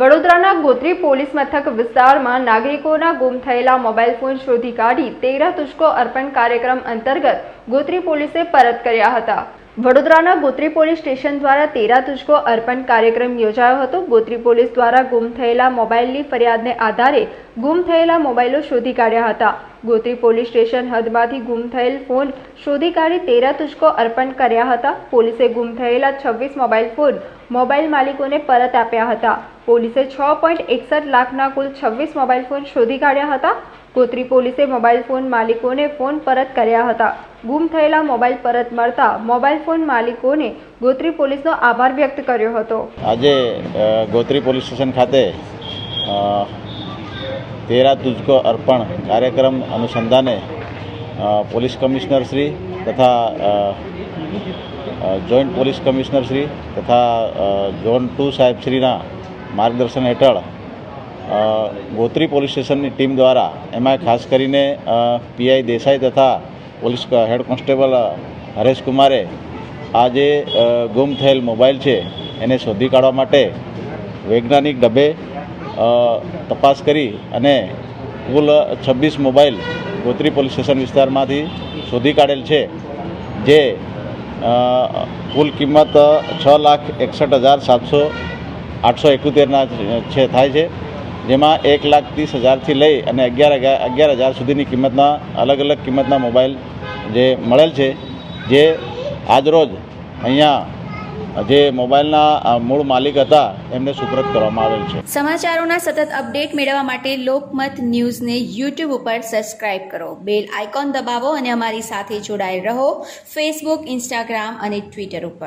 વડોદરાના ગોત્રી પોલીસ મથક વિસ્તારમાં નાગરિકોના ગુમ થયેલા મોબાઈલ ફોન શોધી કાઢી તેરા તુષ્કો અર્પણ કાર્યક્રમ અંતર્ગત ગોત્રી પોલીસે પરત કર્યા હતા. વડોદરાના ગોત્રી પોલીસ સ્ટેશન દ્વારા તેરા તુષ્કો અર્પણ કાર્યક્રમ યોજાયો હતો. ગોત્રી પોલીસ દ્વારા ગુમ થયેલા મોબાઈલની ફરિયાદને આધારે ગુમ થયેલા મોબાઈલો શોધી કાઢ્યા હતા. ગોત્રી પોલીસ સ્ટેશન હદમાંથી ગુમ થયેલ ફોન શોધી કાઢી તેરા તુષ્કો અર્પણ કર્યા હતા. પોલીસે ગુમ થયેલા છવ્વીસ મોબાઈલ ફોન મોબાઈલ માલિકોને પરત આપ્યા હતા. પોલીસે છ પોઈન્ટ એકસઠ લાખના કુલ છવ્વીસ મોબાઈલ ફોન શોધી કાઢ્યા હતા. ગોત્રી પોલીસે મોબાઈલ ફોન માલિકોને ફોન પરત કર્યા હતા. ગુમ થયેલા મોબાઈલ પરત મળતા મોબાઈલ ફોન માલિકોને ગોત્રી પોલીસનો આભાર વ્યક્ત કર્યો હતો. આજે ગોત્રી પોલીસ સ્ટેશન ખાતે તેરા તુજકો અર્પણ કાર્યક્રમ અનુસંધાને પોલીસ કમિશનર શ્રી તથા જોઈન્ટ પોલીસ કમિશનર શ્રી તથા ઝોન ટુ સાહેબશ્રીના માર્ગદર્શન હેઠળ ગોત્રી પોલીસ સ્ટેશનની ટીમ દ્વારા એમાં ખાસ કરીને પીઆઈ દેસાઈ તથા પોલીસ હેડ કોન્સ્ટેબલ હરેશ કુમારે આ જે ગુમ થયેલ મોબાઈલ છે, એને શોધી કાઢવા માટે વૈજ્ઞાનિક ડબે તપાસ કરી અને કુલ છવ્વીસ મોબાઈલ ગોત્રી પોલીસ સ્ટેશન વિસ્તારમાંથી શોધી કાઢેલ છે, જે કુલ કિંમત છ લાખ એકસઠ હજાર સાતસો આઠસો એકોતેરના છે, થાય છે. જેમાં એક લાખ ત્રીસ હજારથી લઈ અને અગિયાર અગિયાર હજાર સુધીની કિંમતના અલગ અલગ કિંમતના મોબાઈલ જે મળેલ છે, જે આજરોજ અહીંયા જે મોબાઈલના મૂળ માલિક હતા, એમને સુપ્રત કરવામાં આવેલ છે. સમાચારોના સતત અપડેટ મેળવવા માટે લોકમત ન્યૂઝને યુટ્યુબ ઉપર સબસ્ક્રાઇબ કરો. બેલ આઇકોન દબાવો અને અમારી સાથે જોડાયેલ રહો. ફેસબુક, ઇન્સ્ટાગ્રામ અને ટ્વિટર ઉપર.